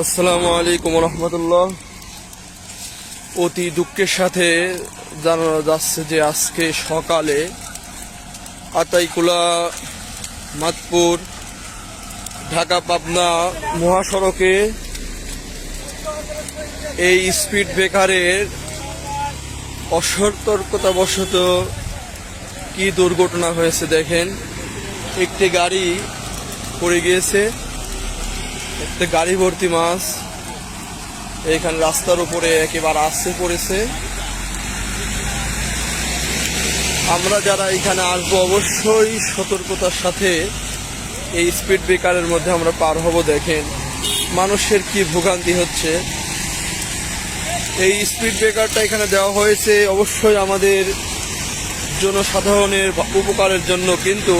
আসসালামু আলাইকুম রহমতুল্লাহ। অতি দুঃখের সাথে জানানো যাচ্ছে যে আজকে সকালে আতাইকুলা, মাতপুর, ঢাকা, পাবনা মহাসড়কে এই স্পিড ব্রেকারের অসতর্কতাবশত কি দুর্ঘটনা হয়েছে দেখেন। একটি গাড়ি পড়ে গিয়েছে। একটা গাড়ি ভর্তি মাছ এখানে রাস্তার উপরে একেবারে আসছে পড়েছে। আমরা যারা এখানে আসব, অবশ্যই সতর্কতার সাথে এই স্পিড ব্রেকারের মধ্যে আমরা পার হব, দেখেন। মানুষের কি ভোগান্তি হচ্ছে। এই স্পিড ব্রেকারটা এখানে দেওয়া হয়েছে, অবশ্যই আমাদের জনসাধারণের উপকারের জন্য, কিন্তু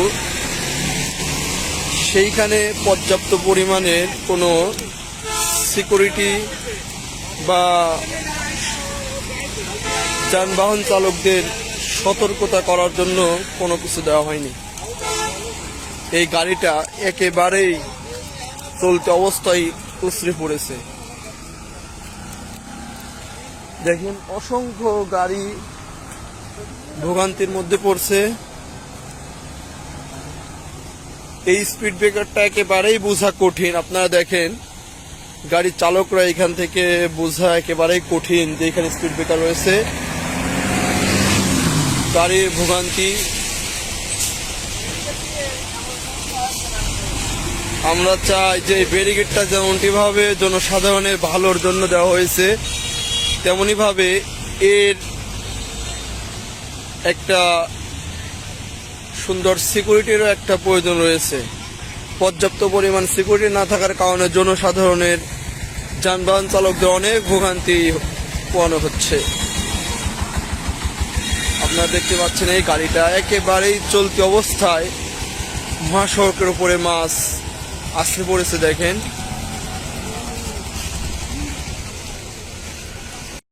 সেইখানে পর্যাপ্ত পরিমাণের কোনো সিকিউরিটি বা যানবাহন চালকদের সতর্কতা করার জন্য কোনো কিছু দেওয়া হয়নি। এই গাড়িটা একেবারেই চলতে অবস্থায় উসরে পড়েছে। দেখেন, অসংখ্য গাড়ি ভোগান্তির মধ্যে পড়ছে। এই স্পিড ব্রেকারটা একেবারেই বোঝা কঠিন। আপনারা দেখেন গাড়ির চালকরা এখান থেকে বোঝা একেবারেই কঠিন যে এখানে স্পিড ব্রেকার রয়েছে। গাড়ির ভোগান্তি। আমরা চাই যে ব্যারিকেডটা যেমনটি ভাবে জনসাধারণের ভালোর জন্য দেওয়া হয়েছে তেমনি ভাবে এর একটা সুন্দর সিকিউরিটিরও একটা প্রয়োজন রয়েছে। পর্যাপ্ত পরিমাণ সিকিউরিটি না থাকার কারণে জনসাধারণের যানবাহন চালকদের অনেক ভোগান্তি পোয়ানো হচ্ছে। আপনারা দেখতে পাচ্ছেন এই গাড়িটা একেবারেই চলতি অবস্থায় মহাসড়কের উপরে মাছ আসতে পড়েছে দেখেন।